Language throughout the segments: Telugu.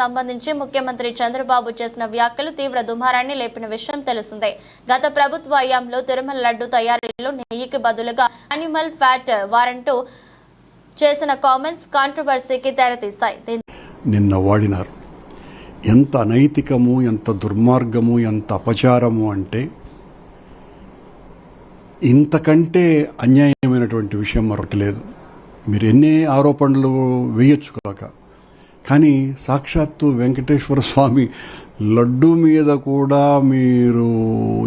సంబంధించి ముఖ్యమంత్రి చంద్రబాబు చేసిన వ్యాఖ్యలు తీవ్ర దుమారాన్ని లేపిన విషయం తెలిసిందే. గత ప్రభుత్వ హయాంలో తిరుమల లడ్డు తయారీలో నెయ్యికి బదులుగా అనిమల్ ఫ్యాట్ వారంటూ చేసిన కామెంట్స్ కాంట్రవర్సీకి తెరతీశాయి. నిన్న వాడినారు. ఎంత అనైతికము ఎంత దుర్మార్గము ఎంత అపచారము అంటే ఇంతకంటే అన్యాయమైనటువంటి విషయం మరొకటి లేదు. మీరు ఎన్ని ఆరోపణలు వేయొచ్చు కాక కానీ సాక్షాత్తు వెంకటేశ్వర స్వామి లడ్డు మీద కూడా మీరు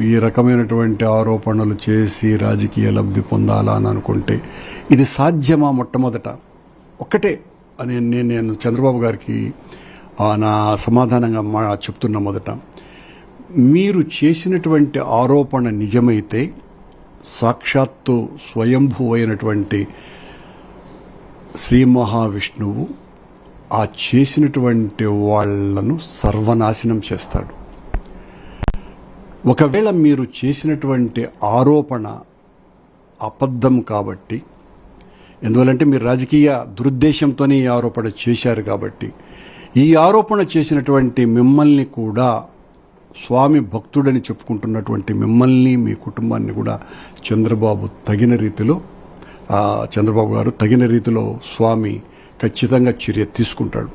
ఈ రకమైనటువంటి ఆరోపణలు చేసి రాజకీయ లబ్ధి పొందాలా అని అనుకుంటే ఇది సాధ్యమా మొట్టమొదట? ఒక్కటే అని నేను నేను చంద్రబాబు గారికి నా సమాధానంగా మా చెప్తున్న మొదట. మీరు చేసినటువంటి ఆరోపణ నిజమైతే సాక్షాత్తు స్వయంభూ అయినటువంటి శ్రీ మహావిష్ణువు ఆ చేసినటువంటి వాళ్ళను సర్వనాశనం చేస్తాడు. ఒకవేళ మీరు చేసినటువంటి ఆరోపణ అబద్ధం కాబట్టి ఎందువలంటే మీరు రాజకీయ దురుద్దేశంతోనే ఈ ఆరోపణ చేశారు కాబట్టి ఈ ఆరోపణ చేసినటువంటి మిమ్మల్ని కూడా స్వామి భక్తుడని చెప్పుకుంటున్నటువంటి మిమ్మల్ని మీ కుటుంబాన్ని కూడా చంద్రబాబు తగిన రీతిలో చంద్రబాబు గారు తగిన రీతిలో స్వామి ఖచ్చితంగా చర్య తీసుకుంటాడు.